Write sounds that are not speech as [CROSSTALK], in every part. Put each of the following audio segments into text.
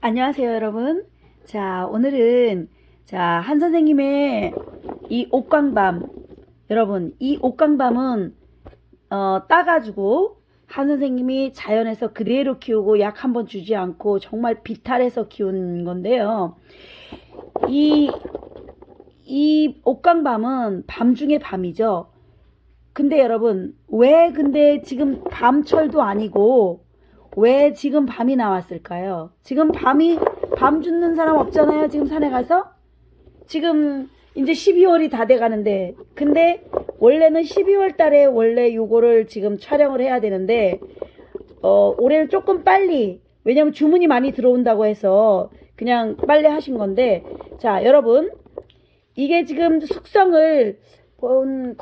안녕하세요, 여러분. 자, 오늘은 자, 한 선생님의 이 옥광밤. 여러분, 이 옥광밤은 어, 따 가지고 한 선생님이 자연에서 그대로 키우고 약 한 번 주지 않고 정말 비탈해서 키운 건데요. 이, 이 옥광밤은 밤 중에 밤이죠. 근데 여러분, 왜 근데 지금 밤철도 아니고 왜 지금 밤이 나왔을까요? 지금 밤이 밤 죽는 사람 없잖아요. 지금 산에 가서 지금 이제 12월이 다 돼 가는데 근데 원래는 12월 달에 원래 요거를 지금 촬영을 해야 되는데 어 올해는 조금 빨리 왜냐면 주문이 많이 들어온다고 해서 그냥 빨리 하신 건데 자, 여러분 이게 지금 숙성을 건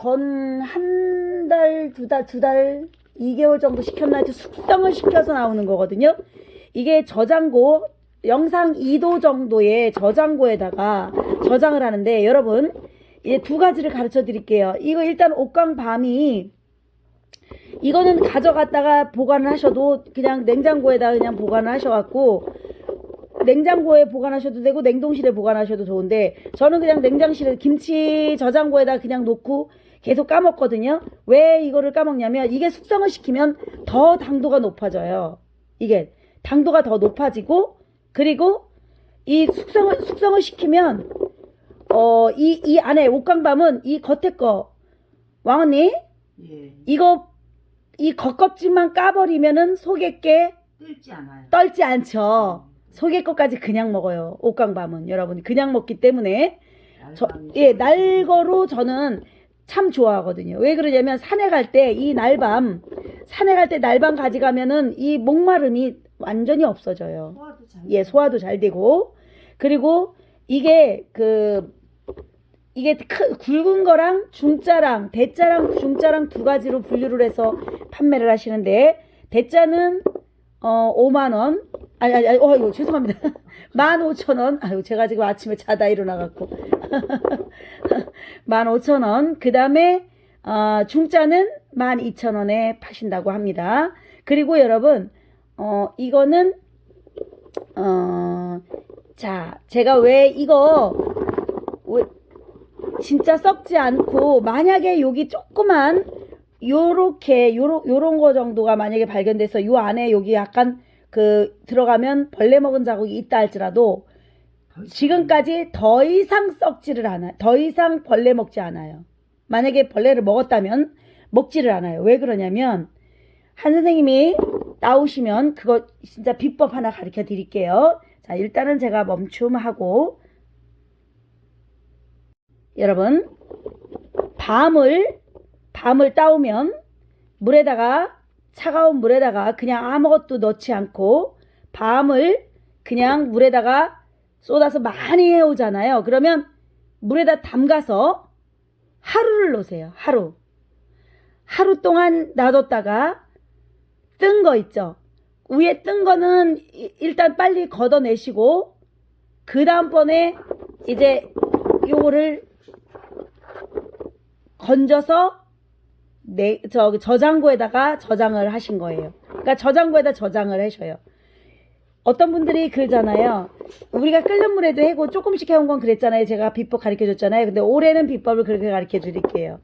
한 달, 두 달, 두 달, 2개월 정도 시켰나 해서 숙성을 시켜서 나오는 거거든요. 이게 저장고, 영상 2도 정도의 저장고에다가 저장을 하는데 여러분, 이제 두 가지를 가르쳐 드릴게요. 이거 일단 옥광밤이 이거는 가져갔다가 보관을 하셔도 그냥 냉장고에다 그냥 보관을 하셔갖고 냉장고에 보관하셔도 되고 냉동실에 보관하셔도 좋은데 저는 그냥 냉장실에 김치 저장고에다 그냥 놓고 계속 까먹거든요. 왜 이거를 까먹냐면 이게 숙성을 시키면 더 당도가 높아져요. 이게 당도가 더 높아지고 그리고 이 숙성을 숙성을 시키면 어 이 이 안에 옥강밤은 이 겉에 거 왕언니 예, 이거 이 겉껍질만 까버리면은 속에 게 뜰지 않아요. 떨지 않죠. 속에 것까지 그냥 먹어요. 옥강밤은 여러분 그냥 먹기 때문에 저, 날밤이 예, 날거로 저는 참 좋아하거든요. 왜 그러냐면 산에 갈 때 이 날밤, 산에 갈 때 날밤 가져가면은 이 목마름이 완전히 없어져요. 소화도 잘. 예, 소화도 잘 되고 그리고 이게 그 이게 크, 굵은 거랑 중짜랑 대짜랑 중짜랑 두 가지로 분류를 해서 판매를 하시는데 대짜는 어 5만 원 아니 아니 아니 어 이거 죄송합니다. [LAUGHS] 15,000원. 아유 제가 지금 아침에 자다 일어나 갖고. 15,000원. [LAUGHS] 그 다음에 어 중짜는 12,000원에 파신다고 합니다. 그리고 여러분 어 이거는 어, 자, 제가 왜 이거, 왜, 진짜 썩지 않고, 만약에 여기 조그만, 요렇게, 요런, 요런 거 정도가 만약에 발견돼서 요 안에 여기 약간 그, 들어가면 벌레 먹은 자국이 있다 할지라도, 지금까지 더 이상 썩지를 않아요. 더 이상 벌레 먹지 않아요. 만약에 벌레를 먹었다면 먹지를 않아요. 왜 그러냐면 한 선생님이 나오시면 그거 진짜 비법 하나 가르쳐 드릴게요. 자, 일단은 제가 멈춤하고 여러분 밤을 밤을 따오면 물에다가 차가운 물에다가 그냥 아무것도 넣지 않고 밤을 그냥 물에다가 쏟아서 많이 해오잖아요. 그러면 물에다 담가서 하루를 놓으세요. 하루. 하루 동안 놔뒀다가 뜬 거 있죠. 위에 뜬 거는 이- 일단 빨리 걷어내시고 그 다음번에 이제 요거를 건져서 내 저기 저장고에다가 저장을 하신 거예요. 그러니까 저장고에다 저장을 하셔요. 어떤 분들이 그러잖아요. 우리가 끓는 물에도 해고 조금씩 해온 건 그랬잖아요. 제가 비법 가르쳐 줬잖아요. 근데 올해는 비법을 그렇게 가르쳐 드릴게요.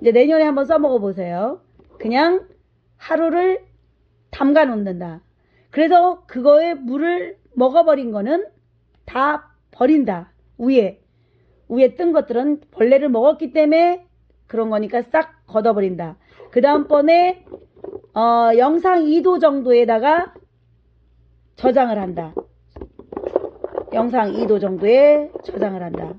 이제 내년에 한번 써먹어 보세요. 그냥 하루를 담가 놓는다. 그래서 그거에 물을 먹어버린 거는 다 버린다. 위에. 위에 뜬 것들은 벌레를 먹었기 때문에 그런 거니까 싹 걷어버린다. 그 다음번에, 어, 영상 2도 정도에다가 저장을 한다. 영상 2도 정도에 저장을 한다.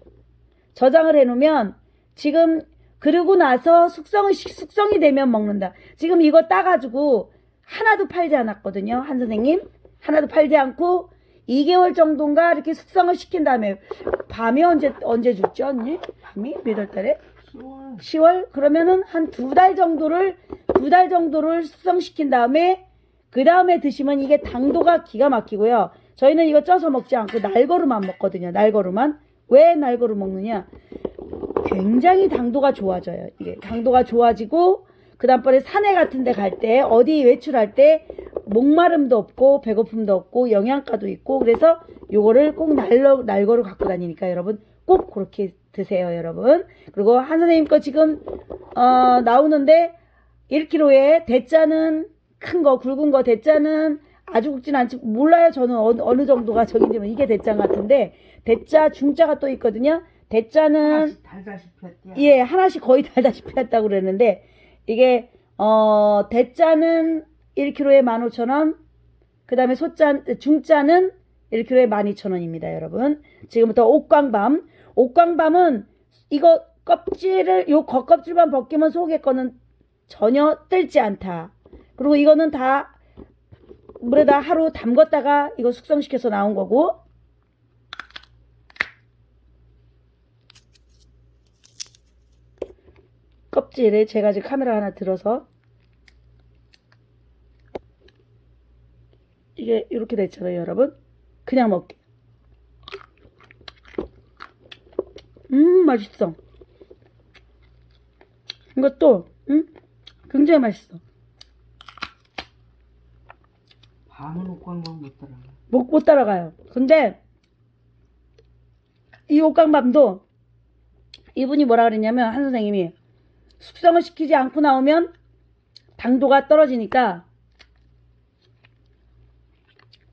저장을 해놓으면 지금 그러고 나서 숙성을 시- 숙성이 되면 먹는다. 지금 이거 따가지고 하나도 팔지 않았거든요. 한 선생님 하나도 팔지 않고 2개월 정도인가 이렇게 숙성을 시킨 다음에 밤이 언제 언제 줬죠 언니? 밤이 몇 월 달에? 10월 10월 그러면은 한 두 달 정도를 두 달 정도를 숙성시킨 다음에 그 다음에 드시면 이게 당도가 기가 막히고요. 저희는 이거 쪄서 먹지 않고 날거루만 먹거든요. 날거루만 왜 날거루 먹느냐? 굉장히 당도가 좋아져요. 이게 당도가 좋아지고 그 다음번에 산에 같은 데 갈 때 어디 외출할 때 목마름도 없고 배고픔도 없고 영양가도 있고 그래서 요거를 꼭 날로 날거로 갖고 다니니까 여러분 꼭 그렇게 드세요 여러분. 그리고 한 선생님 거 지금 어, 나오는데 1kg에 대짜는 큰 거 굵은 거 대짜는 아주 굵진 않지 몰라요. 저는 어느, 어느 정도가 저긴지 뭐 이게 대짜 같은데 대짜 중짜가 또 있거든요. 대짜는. 예, 하나씩 거의 [LAUGHS] 달다시피 했다고 그랬는데, 이게, 어, 대짜는 1kg에 15,000원, 그 다음에 소짜, 중짜는 1kg에 12,000원입니다, 여러분. 지금부터 옥광밤. 옥광밤은 이거 껍질을, 요 겉껍질만 벗기면 속에 거는 전혀 뜰지 않다. 그리고 이거는 다 물에다 하루 담궜다가 이거 숙성시켜서 나온 거고, 껍질에 제가 지금 카메라 하나 들어서 이게 이렇게 됐잖아요 여러분. 그냥 먹기 음 맛있어. 이것도 음? 굉장히 맛있어. 밤은 옥광방 못 따라. 못, 못 따라가요. 근데 이 옥강밤도 이분이 뭐라 그랬냐면 한 선생님이 숙성을 시키지 않고 나오면 당도가 떨어지니까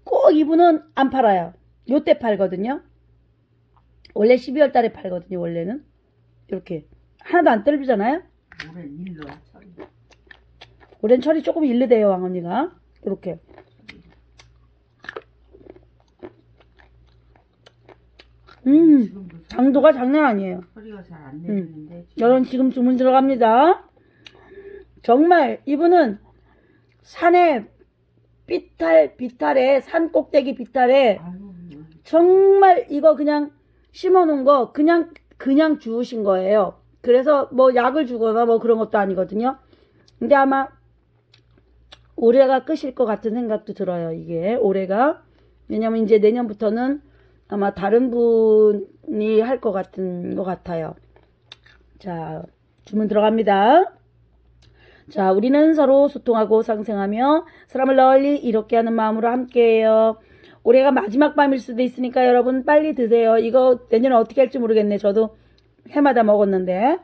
꼭 이분은 안 팔아요. 요때 팔거든요. 원래 12월 달에 팔거든요, 원래는. 이렇게. 하나도 안 떨리잖아요? 올해 일로 처리. 올해는 철이 조금 일르대요, 왕언니가. 이렇게. 음, 지금도 당도가 장난 아니에요. 소리가 잘 안 내리는데. 지금 여러분 지금 주문 들어갑니다. 정말 이분은 산에 비탈 비탈에 산 꼭대기 비탈에 정말 이거 그냥 심어놓은 거 그냥 그냥 주우신 거예요. 그래서 뭐 약을 주거나 뭐 그런 것도 아니거든요. 근데 아마 올해가 끝일 것 같은 생각도 들어요. 이게 올해가 왜냐면 이제 내년부터는 아마 다른 분이 할 것 같은 것 같아요. 자 주문 들어갑니다. 자, 우리는 서로 소통하고 상생하며 사람을 널리 이롭게 하는 마음으로 함께해요. 올해가 마지막 밤일 수도 있으니까 여러분 빨리 드세요. 이거 내년에 어떻게 할지 모르겠네. 저도 해마다 먹었는데.